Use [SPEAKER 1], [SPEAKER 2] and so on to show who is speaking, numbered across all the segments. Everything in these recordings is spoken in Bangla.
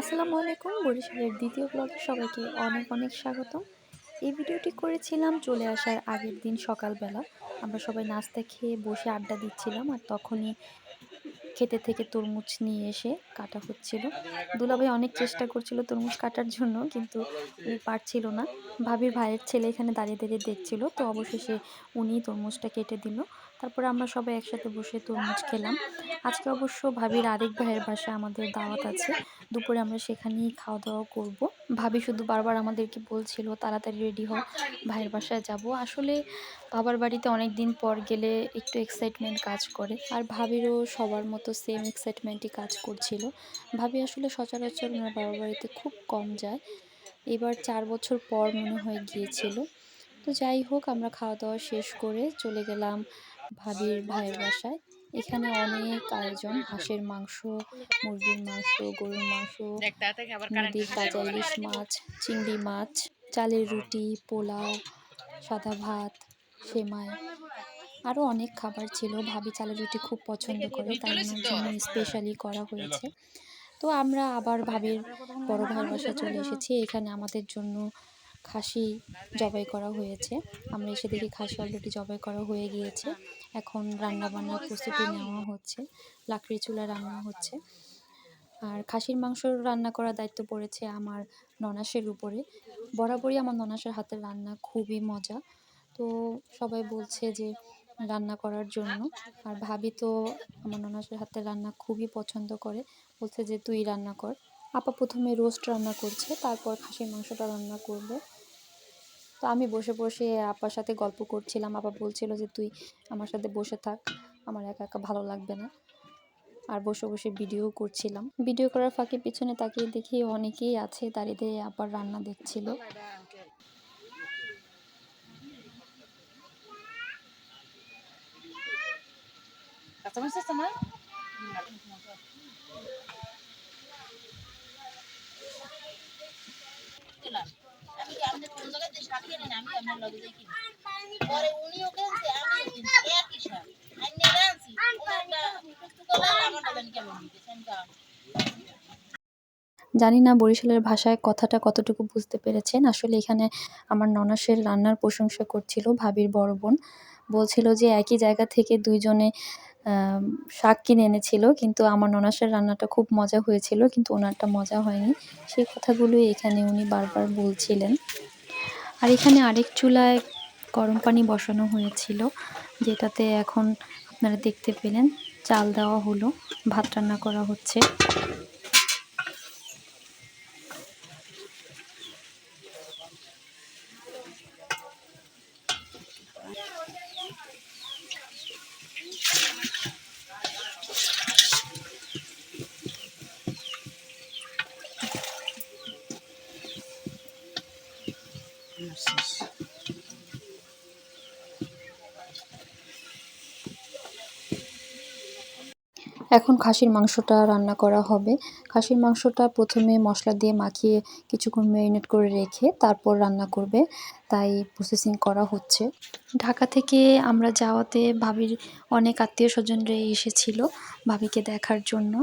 [SPEAKER 1] আসসালামু আলাইকুম, বরিশালের দ্বিতীয় ব্লগে সবাইকে অনেক অনেক স্বাগতম। এই ভিডিওটি করেছিলাম চলে আসার আগের দিন সকালবেলা। আমরা সবাই নাস্তা খেয়ে বসে আড্ডা দিচ্ছিলাম আর তখনই খেতে থেকে তরমুজ নিয়ে এসে কাটা হচ্ছিল। দুলাভাই অনেক চেষ্টা করছিল তরমুজ কাটার জন্য, কিন্তু উনি পারছিল না। ভাবির ভাইয়ের ছেলে এখানে দাঁড়িয়ে দাঁড়িয়ে দেখছিল, তো অবশেষে উনি তরমুজটা কেটে দিল। তারপরে আমরা সবাই একসাথে বসে তরমুজ খেলাম। আজকে অবশ্য ভাবির আরেক ভাইয়ের বাসায় আমাদের দাওয়াত আছে। দুপুরে আমরা সেখানেই খাওয়া দাওয়া করব। ভাবি শুধু বারবার আমাদেরকে বলছিল, তাড়াতাড়ি রেডি হও, ভাইয়ের বাসায় যাব। আসলে বাবার বাড়িতে অনেক দিন পর গেলে একটু এক্সাইটমেন্ট কাজ করে। আর ভাবিরও সবার মতো সেম এক্সাইটমেন্টই কাজ করছিল। ভাবি আসলে সচরাচর ওনার বাবার বাড়িতে খুব কম যায়। এবার চার বছর পর মনে হয়ে গিয়েছিল। তো যাই হোক, আমরা খাওয়া দাওয়া শেষ করে চলে গেলাম ভাবির ভাইয়ের বাসায়। এখানে অনেক আয়োজন হাঁসের মাংস মুরগির মাংস গরুর মাংস নদীর তাজা ইলিশ মাছ চিংড়ি মাছ চালের রুটি পোলাও সাদা ভাত সেমাই। আরও অনেক খাবার ছিল। ভাবি চালের রুটি খুব পছন্দ করে তাই জন্য স্পেশালি করা হয়েছে। তো আমরা আবার ভাবির বড় ভাইয়ের বাসায় চলে এসেছি। এখানে আমাদের জন্য খাসি জবাই করা হয়েছে। আমরা এসে দেখি খাসি অলরেডি জবাই করা হয়ে গিয়েছে। এখন রান্না বান্নার প্রস্তুতি নেওয়া হচ্ছে। লাকড়ি চুলা রান্না হচ্ছে। আর খাসির মাংস রান্না করার দায়িত্ব পড়েছে আমার ননাসের উপরে। বরাবরই আমার ননাসের হাতের রান্না খুবই মজা। তো সবাই বলছে যে রান্না করার জন্য। আর ভাবি তো আমার ননাসের হাতের রান্না খুবই পছন্দ করে। বলছে যে তুই রান্না কর। আপা প্রথমে রোস্ট রান্না করছে, তারপর খাসির মাংসটা রান্না করবে। তো আমি বসে বসে আপার সাথে গল্প করছিলাম। আপা বলছিল যে, তুই আমার সাথে বসে থাক। আমার একা একা ভালো লাগবে না। আর বসে বসে ভিডিও করছিলাম। ভিডিও করার ফাঁকে পিছনে তাকিয়ে দেখি অনেকেই আছে, দাঁড়িয়ে আপার রান্না দেখছিল।
[SPEAKER 2] যে আমি জানি
[SPEAKER 1] জানি না বরিশালের ভাষায় কথাটা কতটুকু বুঝতে পেরেছেন। আসলে এখানে আমার ননাসের রান্নার প্রশংসা করছিল ভাবির বড় বোন। বলছিল যে একই জায়গা থেকে দুইজনে শাক কিনে এনেছিল, কিন্তু আমার ননাসের রান্নাটা খুব মজা হয়েছিল, কিন্তু ওনারটা মজা হয়নি। সেই কথাগুলোই এখানে উনি বারবার বলছিলেন। আর এখানে আরেক চুলায় গরম পানি বসানো হয়েছিল, যেটাতে এখন আপনারা দেখতে পেলেন, চাল দেওয়া হলো, ভাত রান্না করা হচ্ছে। এখন খাসির মাংসটা রান্না করা হবে। খাসির মাংসটা প্রথমে মশলা দিয়ে মাখিয়ে কিছুক্ষণ ম্যারিনেট করে রেখে তারপর রান্না করবে। তাই প্রসেসিং করা হচ্ছে। ঢাকা থেকে আমরা যাওয়াতে ভাবির অনেক আত্মীয় স্বজনরা এসেছিল ভাবিকে দেখার জন্য।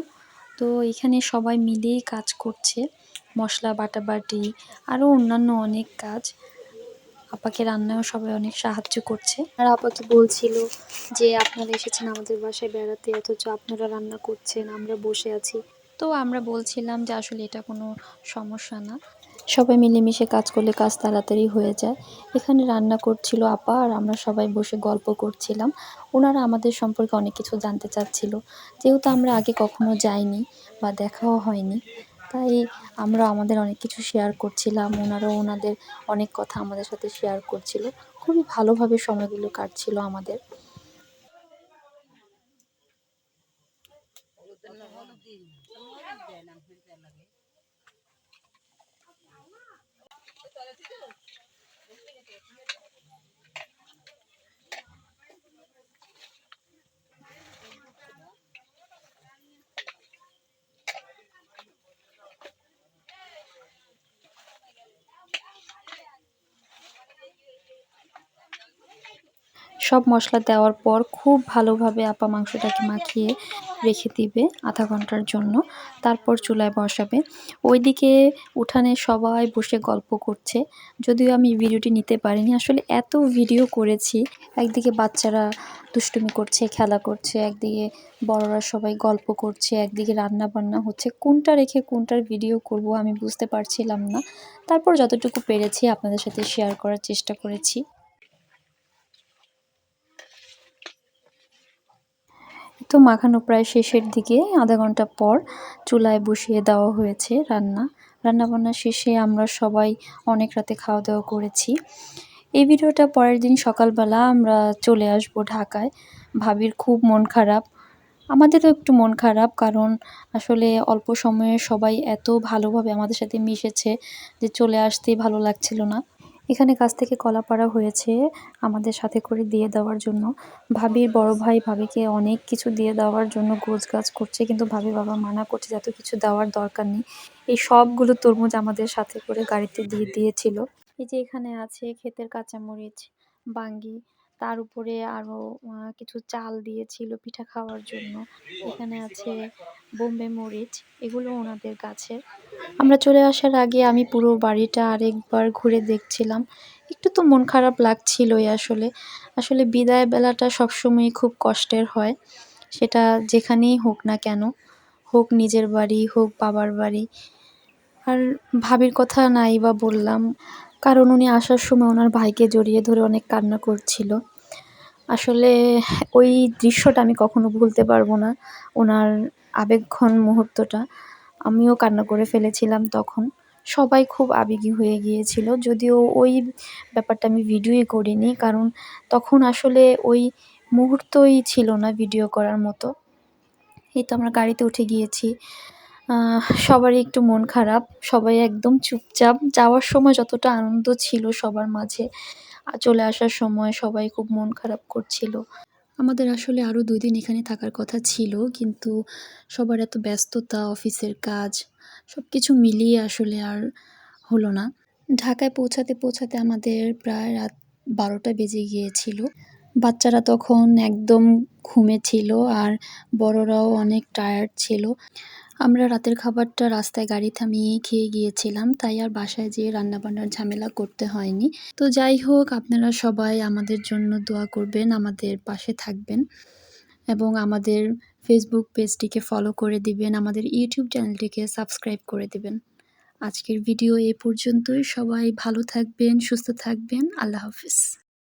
[SPEAKER 1] তো এখানে সবাই মিলেই কাজ করছে। মশলা, বাটাবাটি আরও অন্যান্য অনেক কাজ। আপাকে রান্নায়ও সবাই অনেক সাহায্য করছে। আর আপাকে বলছিল যে, আপনারা এসেছেন আমাদের বাসায় বেড়াতে, অথচ আপনারা রান্না করছেন, আমরা বসে আছি। তো আমরা বলছিলাম যে, আসলে এটা কোনো সমস্যা না। সবাই মিলেমিশে কাজ করলে কাজ তাড়াতাড়ি হয়ে যায়। এখানে রান্না করছিল আপা আর আমরা সবাই বসে গল্প করছিলাম। ওনারা আমাদের সম্পর্কে অনেক কিছু জানতে চাচ্ছিল। যেহেতু আমরা আগে কখনো যাইনি বা দেখাও হয়নি তাই আমরা আমাদের অনেক কিছু শেয়ার করছিলাম। ওনারাও ওনাদের অনেক কথা আমাদের সাথে শেয়ার করছিল। খুবই ভালোভাবে সময়গুলো কাটছিল আমাদের। সব মশলা দেওয়ার পর খুব ভালোভাবে আপা মাংসটাকে মাখিয়ে রেখে দিবে আধা ঘণ্টার জন্য। তারপর চুলায় বসাবে। ওইদিকে উঠানে সবাই বসে গল্প করছে। যদিও আমি ভিডিওটি নিতে পারিনি। আসলে এত ভিডিও করেছি। একদিকে বাচ্চারা দুষ্টুমি করছে, খেলা করছে, একদিকে বড়রা সবাই গল্প করছে, একদিকে রান্না বান্না হচ্ছে। কোনটা রেখে কোনটার ভিডিও করব আমি বুঝতে পারছিলাম না। তারপর যতটুকু পেরেছি আপনাদের সাথে শেয়ার করার চেষ্টা করেছি। তো মাখানো প্রায় শেষের দিকে, আধা ঘণ্টা পর চুলায় বসিয়ে দেওয়া হয়েছে রান্না। রান্নাবান্না শেষে আমরা সবাই অনেক রাতে খাওয়া দাওয়া করেছি। এই ভিডিওটা পরের দিন সকালবেলা আমরা চলে আসব ঢাকায়। ভাবির খুব মন খারাপ। আমাদেরও একটু মন খারাপ কারণ আসলে অল্প সময়ে সবাই এত ভালোভাবে আমাদের সাথে মিশেছে যে চলে আসতেই ভালো লাগছিল না। এখানে কাছ থেকে কলা পাড়া হয়েছে আমাদের সাথে করে দিয়ে দেওয়ার জন্য। ভাবির বড় ভাই ভাবিকে অনেক কিছু দিয়ে দেওয়ার জন্য গোছ গাছ করছে, কিন্তু ভাবি বাবা মানা করছে এত কিছু দেওয়ার দরকার নেই। এই সবগুলো তরমুজ আমাদের সাথে করে গাড়িতে দিয়ে দিয়েছিল। এই যে এখানে আছে ক্ষেতের কাঁচামরিচ, বাঙ্গি তার উপরে আরও কিছু চাল দিয়েছিল পিঠা খাওয়ার জন্য। এখানে আছে বোম্বে মরিচ, এগুলো ওনাদের গাছের। আমরা চলে আসার আগে আমি পুরো বাড়িটা আরেকবার ঘুরে দেখছিলাম। একটু তো মন খারাপ লাগছিলই আসলে। আসলে বিদায় বেলাটা সবসময় খুব কষ্টের হয়। সেটা যেখানেই হোক না কেন, হোক নিজের বাড়ি, হোক বাবার বাড়ি। আর ভাবির কথা নাই বা বললাম, কারণ উনি আসার সময় ওনার ভাইকে জড়িয়ে ধরে অনেক কান্না করছিল। আসলে ওই দৃশ্যটা আমি কখনো ভুলতে পারব না, ওনার আবেগঘন মুহূর্তটা। আমিও কান্না করে ফেলেছিলাম তখন। সবাই খুব আবেগী হয়ে গিয়েছিল, যদিও ওই ব্যাপারটা আমি ভিডিওই করিনি, কারণ তখন আসলে ওই মুহূর্তই ছিল না ভিডিও করার মতো। এই তো আমরা গাড়িতে উঠে গিয়েছি। সবারই একটু মন খারাপ, সবাই একদম চুপচাপ। যাওয়ার সময় যতটা আনন্দ ছিল সবার মাঝে চলে আসার সময় সবাই খুব মন খারাপ করছিল। আমাদের আসলে আরও দুই দিন এখানে থাকার কথা ছিল, কিন্তু সবার এত ব্যস্ততা, অফিসের কাজ সব কিছু মিলিয়ে আসলে আর হলো না। ঢাকায় পৌঁছাতে পৌঁছাতে আমাদের প্রায় রাত বারোটা বেজে গিয়েছিল। বাচ্চারা তখন একদম ঘুমে ছিল, আর বড়রাও অনেক টায়ার্ড ছিল। আমরা রাতের খাবারটা রাস্তায় গাড়ি থামিয়ে খেয়ে গিয়েছিলাম, তাই আর বাসায় যেয়ে রান্নাবান্নার ঝামেলা করতে হয়নি। তো যাই হোক, আপনারা সবাই আমাদের জন্য দোয়া করবেন, আমাদের পাশে থাকবেন এবং আমাদের ফেসবুক পেজটিকে ফলো করে দিবেন, আমাদের ইউটিউব চ্যানেলটিকে সাবস্ক্রাইব করে দিবেন। আজকের ভিডিও এ পর্যন্তই। সবাই ভালো থাকবেন, সুস্থ থাকবেন। আল্লাহ হাফিজ।